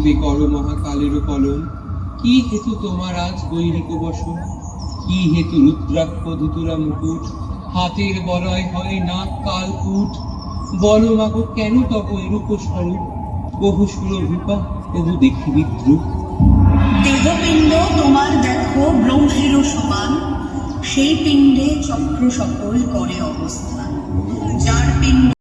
রূপে করো মহাকালের কলম। কি হেতু তোমার আজ গৈরিক বসন কি হেতু রুদ্রাক্ষ ধুতুরা মুকুট? হাতের বলয় হয় না কালকুট বলো মাগো, কেন তব এরূপ স্বরূপ? বহু সুরভূপা তবু দেখি বিদ্রুপ। দেহপিণ্ড তোমার দেখো ব্রহ্মের সমান। সেই পিণ্ডে চক্র সকল করে অবস্থান। যার পিণ্ড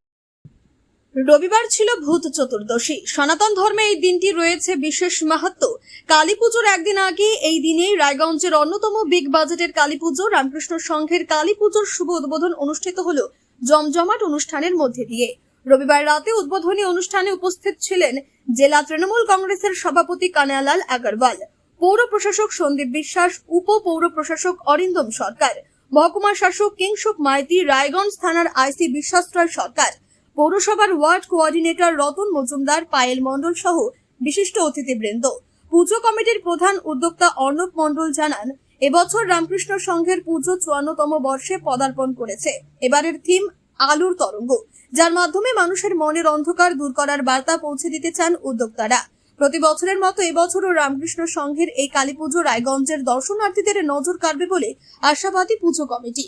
রবিবার ছিল ভূত চতুর্দশী। সনাতন ধর্মে এই দিনটি রয়েছে বিশেষ মাহাত্ম। কালী পুজোর একদিন আগে এই দিনে রায়গঞ্জের অন্যতম বিগ বাজেটের কালী পুজো রামকৃষ্ণ সংঘের কালী পুজোর শুভ উদ্বোধন অনুষ্ঠিত হল জমজমাট অনুষ্ঠানের মধ্যে দিয়ে। রবিবার রাতে উদ্বোধনী অনুষ্ঠানে উপস্থিত ছিলেন জেলা তৃণমূল কংগ্রেসের সভাপতি কানায়ালাল আগরওয়াল, পৌর প্রশাসক সন্দীপ বিশ্বাস, উপ পৌর প্রশাসক অরিন্দম সরকার, মহকুমা শাসক কিংসুক মাইতি, রায়গঞ্জ থানার আইসি বিশ্বাসরয় সরকার। পৌরসভার ওয়ার্ড কোঅর্ডিনেটর রতন মজুমদার, পায়েল মণ্ডল সহ বিশিষ্ট অতিথিবৃন্দ। পুজো কমিটির প্রধান উদ্যোক্তা অর্ণব মণ্ডল জানান, এবছর রামকৃষ্ণ সংঘের পুজো চুয়ান্নতম বর্ষে পদার্পণ করেছে। এবারের থিম, আলোর তরঙ্গ, যার মাধ্যমে মানুষের মনের অন্ধকার দূর করার বার্তা পৌঁছে দিতে চান উদ্যোক্তারা। প্রতি বছরের মতো এবছরও রামকৃষ্ণ সংঘের এই কালী পুজো রায়গঞ্জের দর্শনার্থীদের নজর কাড়বে বলে আশাবাদী পুজো কমিটি।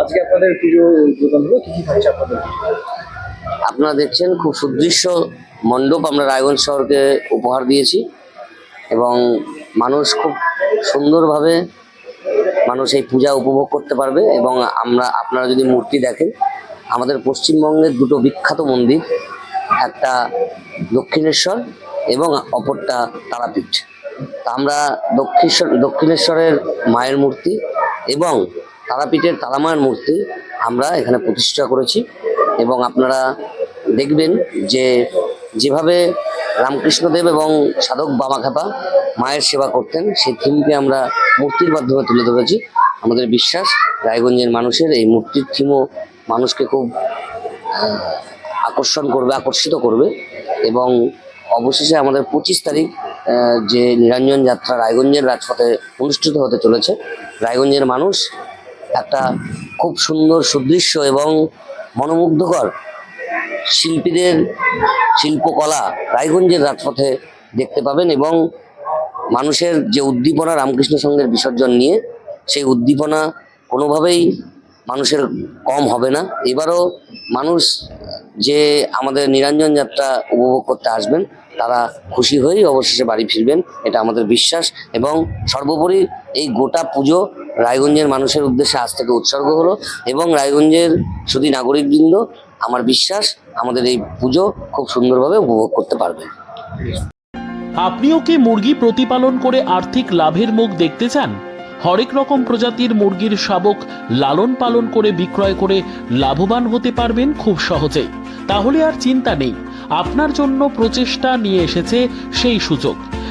আজকে আপনাদের উদ্বোধন হলো, কি কি থাকছে আপনাদের? আপনারা দেখছেন খুব সুদৃশ্য মণ্ডপ, আমরা রায়গঞ্জ শহরকে উপহার দিয়েছি এবং মানুষ খুব সুন্দরভাবে মানুষ এই পূজা উপভোগ করতে পারবে এবং আমরা, আপনারা যদি মূর্তি দেখেন, আমাদের পশ্চিমবঙ্গের দুটো বিখ্যাত মন্দির, একটা দক্ষিণেশ্বর এবং অপরটা তারাপীঠ। তা আমরা দক্ষিণেশ্বর, দক্ষিণেশ্বরের মায়ের মূর্তি এবং তারাপীঠের তারামায়ের মূর্তি আমরা এখানে প্রতিষ্ঠা করেছি এবং আপনারা দেখবেন যে যেভাবে রামকৃষ্ণদেব এবং সাধক বাবা খাপা মায়ের সেবা করতেন, সেই থিমকে আমরা মূর্তির মাধ্যমে তুলে ধরেছি। আমাদের বিশ্বাস, রায়গঞ্জের মানুষের এই মূর্তির থিমও মানুষকে খুব আকর্ষণ করবে, আকর্ষিত করবে এবং অবশেষে আমাদের পঁচিশ তারিখ যে নিরঞ্জন যাত্রা রায়গঞ্জের রাজপথে অনুষ্ঠিত হতে চলেছে। রায়গঞ্জের মানুষ একটা খুব সুন্দর, সুদৃশ্য এবং মনোমুগ্ধকর শিল্পীদের শিল্পকলা রায়গঞ্জের রাজপথে দেখতে পাবেন এবং মানুষের যে উদ্দীপনা রামকৃষ্ণ সংঘের বিসর্জন নিয়ে, সেই উদ্দীপনা কোনোভাবেই মানুষের কম হবে না। এবারও মানুষ যে আমাদের নিরঞ্জন যাত্রা উপভোগ করতে আসবেন, তারা খুশি হয়েই অবশেষে বাড়ি ফিরবেন, এটা আমাদের বিশ্বাস এবং সর্বোপরি এই গোটা পুজো রায়গঞ্জের মানুষের উদ্দেশ্যে আজ থেকে উৎসর্গ হলো এবং রায়গঞ্জের শুধু নাগরিকবৃন্দ আমার বিশ্বাস আমাদের এই পুজো খুব সুন্দরভাবে উপভোগ করতে পারবে। আপনিও কি মুরগি প্রতিপালন করে আর্থিক লাভের মুখ দেখতে চান? হরেক রকম প্রজাতির মুরগির শাবক লালন পালন করে বিক্রয় করে লাভবান হতে পারবেন খুব সহজেই। তাহলে আর চিন্তা নেই, আপনার জন্য প্রচেষ্টা নিয়ে এসেছে সেই সুযোগ।